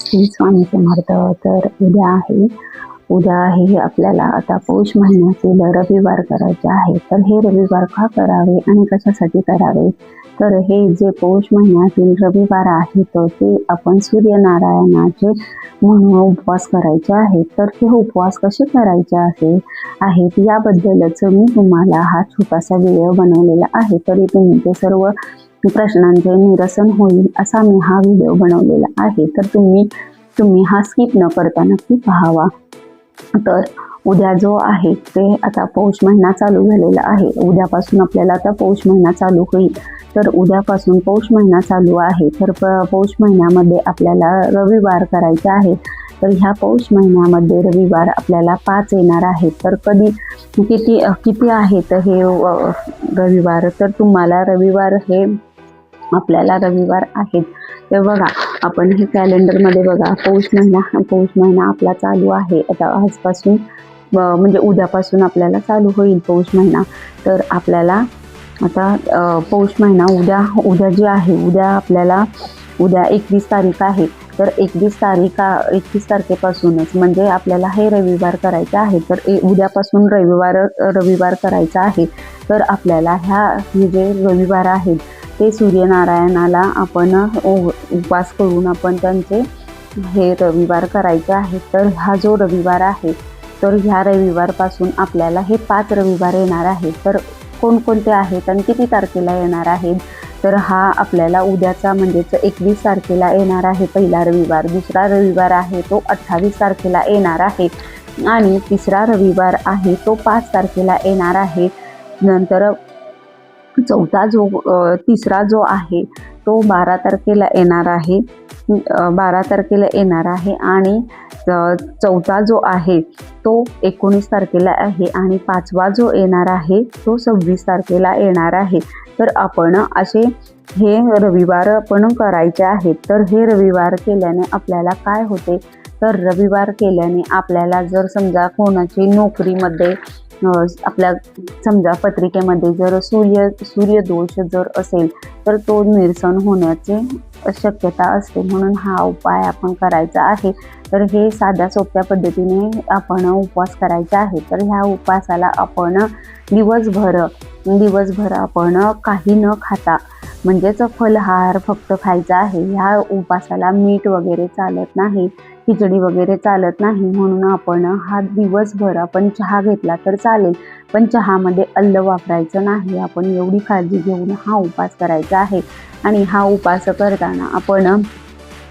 श्री स्वामी समर्थ तर उद्या आहे. उद्या आहे आपल्याला आता पौष महिन्यातील रविवार करायचे आहे. तर हे रविवार का करावे आणि कशासाठी करावे? तर हे जे पौष महिन्यातील रविवार आहेत ते आपण सूर्यनारायणाचे म्हणून उपवास करायचे आहेत तर हे उपवास कसे करायचे आहे आहेत? याबद्दलच मी तुम्हाला हा छोटासा व्हिडिओ बनवलेला आहे. तरी तुम्ही ते सर्व प्रश्नांचे निरसन होईल असा मी हा व्हिडिओ बनवलेला आहे. तर तुम्ही तुम्ही हा स्किप न करता नक्की पाहावा. तर उद्या जो आहे ते आता पौष महिना चालू झालेला आहे. उद्यापासून आपल्याला आता पौष महिना चालू होईल. तर उद्यापासून पौष महिना चालू आहे. तर प- पौष महिन्यामध्ये आपल्याला रविवार करायचा आहे. तर ह्या पौष महिन्यामध्ये रविवार आपल्याला पाच येणार आहेत तर कधी किती किती आहेत हे रविवार. तर तुम्हाला रविवार हे आपल्याला रविवार आहेत तर बघा आपण हे कॅलेंडरमध्ये बघा पौष महिना पौष महिना आपला चालू आहे. आता आजपासून म्हणजे उद्यापासून आपल्याला चालू होईल पौष महिना. तर आपल्याला आता पौष महिना उद्या उद्या जी आहे उद्या आपल्याला उद्या एकवीस तारीख आहे. तर एकवीस तारीख एकवीस तारखेपासूनच म्हणजे आपल्याला हे रविवार करायचं आहे. तर ए उद्यापासून रविवार रविवार करायचा आहे. तर आपल्याला ह्या हे जे रविवार आहेत ते सूर्यनारायणाला आपण उपवास करून आपण त्यांचे हे रविवार करायचे आहेत. तर हा जो रविवार आहे तर ह्या रविवारपासून आपल्याला हे पाच रविवार येणार आहेत. तर कोणकोणते आहेत आणि किती तारखेला येणार आहेत? तर हा आपल्याला उद्याचा म्हणजेच एकवीस तारखेला येणार आहे पहिला रविवार. दुसरा रविवार आहे तो अठ्ठावीस तारखेला येणार आहे. आणि तिसरा रविवार आहे तो पाच तारखेला येणार आहे. नंतर चौथा जो तिसरा जो आहे तो बारा तारखेला येणार आहे. बारा तारखेला येणार आहे आणि चौथा जो आहे तो एकोणीस तारखेला आहे आणि पाचवा जो येणार आहे तो सव्वीस तारखेला येणार आहे. तर आपण असे हे रविवार आपण करायचे आहेत. तर हे रविवार केल्याने आपल्याला काय होते? तर रविवार केल्याने आपल्याला जर समजा कोणाची नोकरीमध्ये आपल्या समजा पत्रिकेमध्ये जर सूर्य सूर्यदोष जर असेल तर तो निरसन होण्याची शक्यता असते. म्हणून हा उपाय आपण करायचा आहे. तर हे साध्या सोप्या पद्धतीने आपण उपवास करायचा आहे. तर ह्या उपवासाला आपण दिवसभर दिवसभर आपण काही न खाता म्हणजेच फलहार फक्त खायचा आहे. ह्या उपासाला मीठ वगैरे चालत नाही खिचडी वगैरे चालत नाही म्हणून आपण हा दिवसभर आपण चहा घेतला तर चालेल. पण चहामध्ये अल्ल वापरायचं नाही. आपण एवढी काळजी घेऊन हा उपास करायचा आहे. आणि हा उपास करताना आपण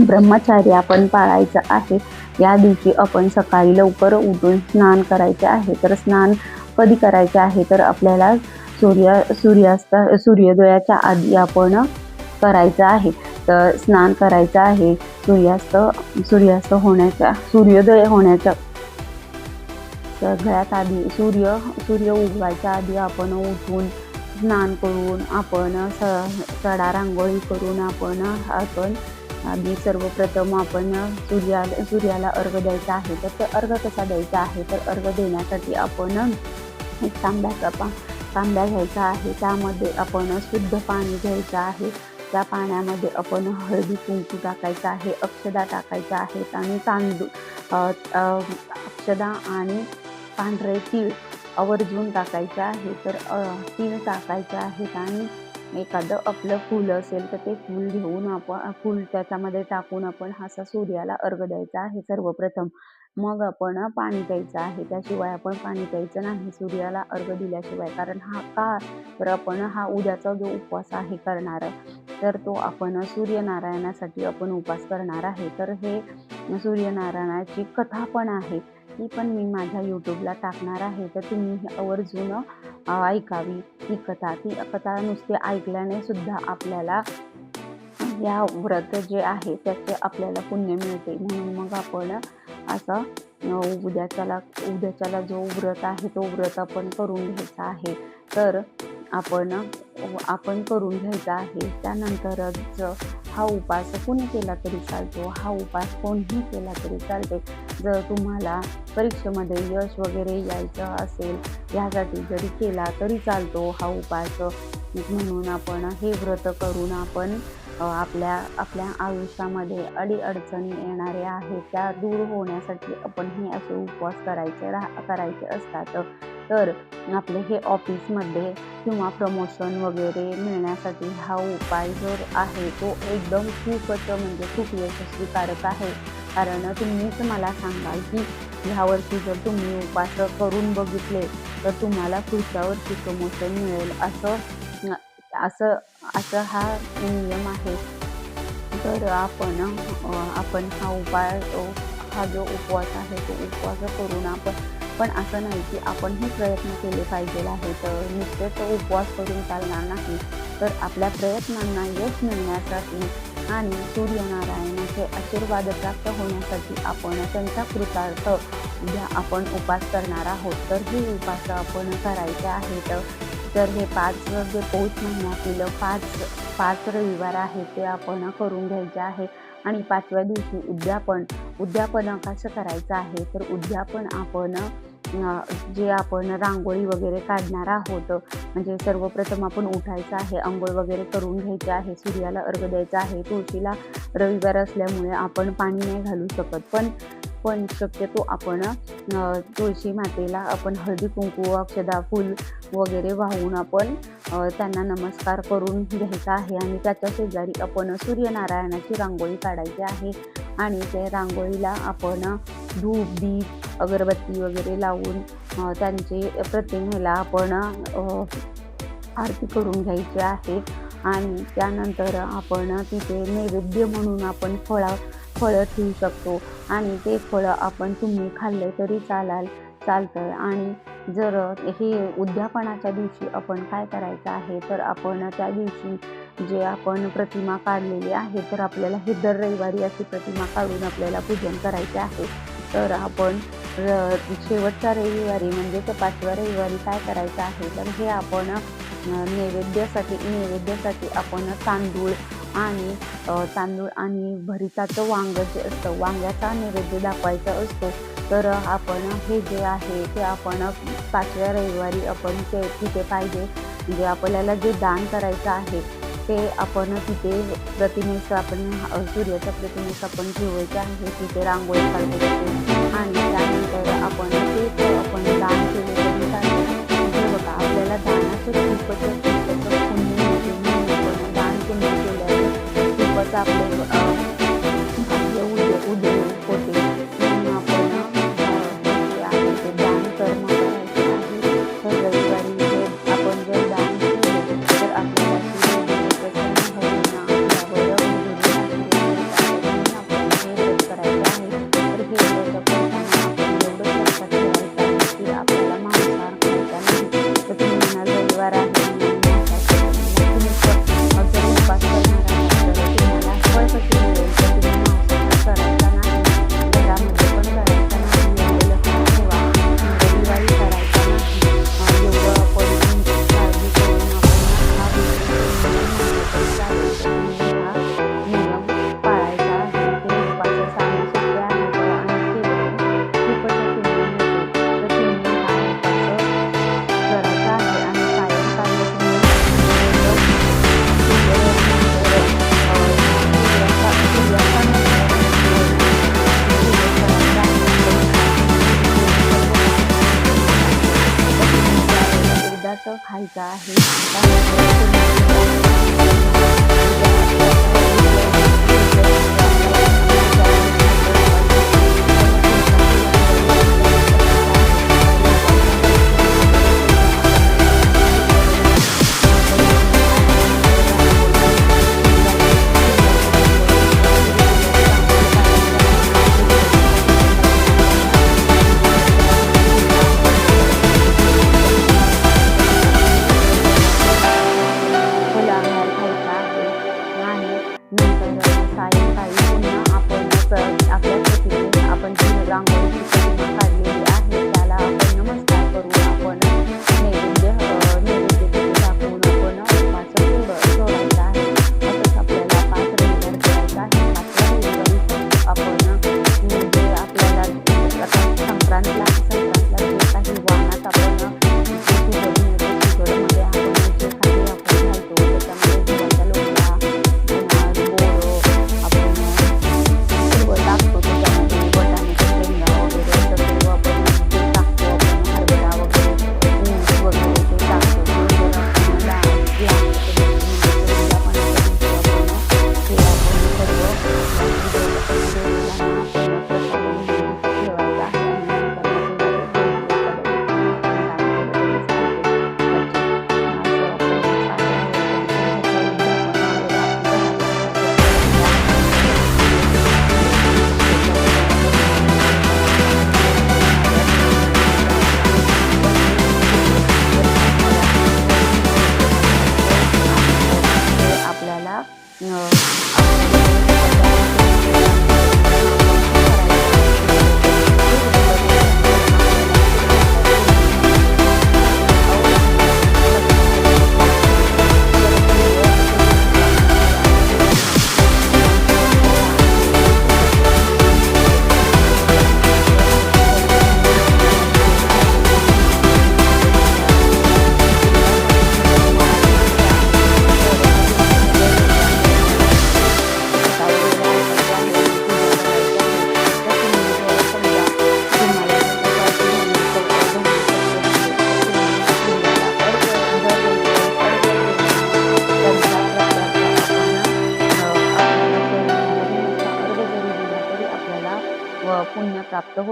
ब्रह्मचार्य आपण पाळायचं आहे. या दिवशी आपण सकाळी लवकर उठून स्नान करायचे आहे. तर स्नान कधी करायचे आहे? तर आपल्याला सूर्य सूर्यास्त सूर्योदयाच्या आधी आपण करायचं आहे. तर स्नान करायचं आहे. सूर्यास्त सूर्यास्त होण्याच्या सूर्योदय होण्याच्या सगळ्यात आधी सूर्य सूर्य उगवायच्या आधी आपण उठून स्नान करून आपण स सडा रांगोळी करून आपण आपण आधी सर्वप्रथम आपण सूर्या सूर्याला अर्घ द्यायचा आहे. तर ते अर्घ कसा द्यायचा आहे? तर अर्घ देण्यासाठी आपण एक तांब्याचा पा तांब्या घ्यायचा आहे. त्यामध्ये आपण शुद्ध पाणी घ्यायचं आहे. त्या पाण्यामध्ये आपण हळदी कुंकू टाकायचं आहे अक्षदा टाकायच्या आहेत आणि तांदूळ अक्षदा आणि पांढरे तीळ आवर्जून टाकायचं आहे. तर तीळ टाकायचे आहेत आणि एखादं आपलं फूल असेल तर ते फूल घेऊन आपण फूल त्याच्यामध्ये टाकून आपण असा सूर्याला अर्घ द्यायचा आहे सर्वप्रथम. मग आपण पाणी प्यायचं आहे त्याशिवाय आपण पाणी प्यायचं नाही सूर्याला अर्घ दिल्याशिवाय. कारण हा का तर आपण हा उद्याचा जो उपवास आहे करणार तर तो आपण सूर्यनारायणासाठी आपण उपवास करणार आहे. तर हे सूर्यनारायणाची कथा पण आहे. ती पण मी माझ्या यूट्यूबला टाकणार आहे. तर तुम्ही ही आवर्जून ऐकावी ही कथा. ती कथा नुसती ऐकल्याने सुद्धा आपल्याला या व्रत जे आहे त्याचे आपल्याला पुण्य मिळते. म्हणून मग आपण असं उद्याच्याला उद्याच्याला जो व्रत आहे तो व्रत आपण करून घ्यायचा आहे. तर आपण आपण करून घ्यायचा आहे. त्यानंतरच हा उपास कोणी केला तरी चालतो हा उपास कोणीही केला तरी चालते. जर तुम्हाला परीक्षेमध्ये यश वगैरे यायचं असेल ह्यासाठी जरी केला तरी चालतो हा उपास. म्हणून आपण हे व्रत करून आपण आपल्या आपल्या आयुष्यामध्ये अडीअडचणी येणाऱ्या आहेत त्या दूर होण्यासाठी आपण हे असे उपवास करायचे राह करायचे असतात. तर आपले हे ऑफिसमध्ये किंवा प्रमोशन वगैरे मिळण्यासाठी हा उपाय जर आहे तो एकदम खूपच म्हणजे खूप यशस्वीकारक आहे. कारण तुम्हीच मला सांगाल की ह्यावरती जर तुम्ही उपास करून बघितले तर तुम्हाला पुढच्या वर्षी प्रमोशन मिळेल असं असं असं हा नियम आहे. तर आपण आपण हा उपाय हा जो उपवास आहे तो उपवास करून आपण पण असं नाही की आपण हे प्रयत्न केले पाहिजे आहे तर उपवास करून चालणार नाही. तर आपल्या प्रयत्नांना यश मिळण्यासाठी आणि सूर्यनारायणाचे आशीर्वाद प्राप्त होण्यासाठी आपण त्यांचा कृतार्थ उद्या आपण उपास करणार आहोत. तर हे उपास आपण करायचे आहेत. तर हे पाच जे पौष महिन्यातील पाच पाच रविवार आहेत ते आपण करून घ्यायचे आहे. आणि पाचव्या दिवशी उद्यापन उद्यापन कसं करायचं आहे? तर उद्यापन आपण जे आपण रांगोळी वगैरे काढणार आहोत म्हणजे सर्वप्रथम आपण उठायचं आहे आंघोळ वगैरे करून घ्यायचे आहे सूर्याला अर्घ द्यायचा आहे तुळशीला रविवार असल्यामुळे आपण पाणी नाही घालू शकत. पण पण शक्यतो आपण तुळशी मातेला आपण हळदी कुंकू अक्षदा फूल वगैरे वाहून आपण त्यांना नमस्कार करून घ्यायचा आहे आणि त्याच्या शेजारी आपण सूर्यनारायणाची रांगोळी काढायची आहे. आणि ते रांगोळीला आपण धूप दीप अगरबत्ती वगैरे लावून त्यांचे प्रतिमेला आपण आरती करून घ्यायची आहे. आणि त्यानंतर आपण तिथे नैवेद्य म्हणून आपण फळा फळं ठेवू शकतो. आणि ते फळं आपण तुम्ही खाल्ले तरी चालाल चालतं आणि जर हे उद्यापनाच्या दिवशी आपण काय करायचं आहे तर आपण त्या दिवशी जे आपण प्रतिमा काढलेली आहे तर आपल्याला हे दर रविवारी अशी प्रतिमा काढून आपल्याला पूजन करायचे आहे. तर आपण र शेवटच्या रविवारी म्हणजे ते पाचव्या रविवारी काय करायचं आहे तर हे आपण नैवेद्यासाठी नैवेद्यासाठी आपण तांदूळ आणि तांदूळ आणि भरिताचं वांग जे असतं वांग्याचा नैवेद्य दाखवायचा असतो. तर आपण हे जे आहे ते आपण पाचव्या रविवारी आपण ते तिथे पाहिजे. म्हणजे आपल्याला जे दान करायचं आहे ते आपण तिथे प्रतिमेचं आपण सूर्याच्या प्रतिमेचं आपण ठेवायचं आहे. तिथे रांगोळी काढायची आणि त्यानंतर आपण ते आपण दान केले तरी बघा आपल्याला दानाचं खूपच खूपच पुण्य दान पुण्य केल्याने खूपच आपले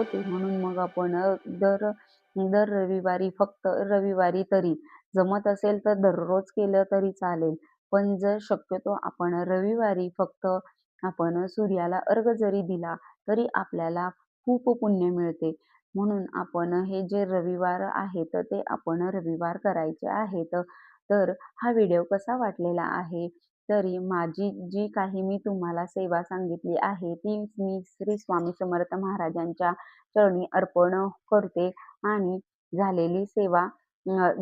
होते. म्हणून मग आपण दर दर रविवारी फक्त रविवारी तरी जमत असेल तर दररोज केलं तरी चालेल. पण जर शक्यतो आपण रविवारी फक्त आपण सूर्याला अर्घ जरी दिला तरी आपल्याला खूप पुण्य मिळते. म्हणून आपण हे जे रविवार आहेत ते आपण रविवार करायचे आहेत. तर हा व्हिडिओ कसा वाटलेला आहे? तरी माझी जी काही मी तुम्हाला सेवा सांगितली आहे ती मी श्री स्वामी समर्थ महाराजांच्या चरणी अर्पण करते. आणि झालेली सेवा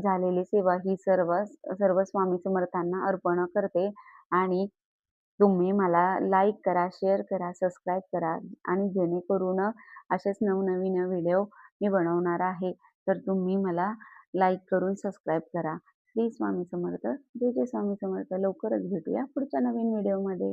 झालेली सेवा ही सर्व सर्व स्वामी समर्थांना अर्पण करते. आणि तुम्ही मला लाईक करा शेअर करा सबस्क्राईब करा. आणि जेणेकरून असेच नवनवीन व्हिडिओ मी बनवणार आहे. तर तुम्ही मला लाईक करून सबस्क्राईब करा. श्री स्वामी समर्थ जय जय स्वामी समर्थ. लवकरच भेटूया पुढच्या नवीन व्हिडिओमध्ये.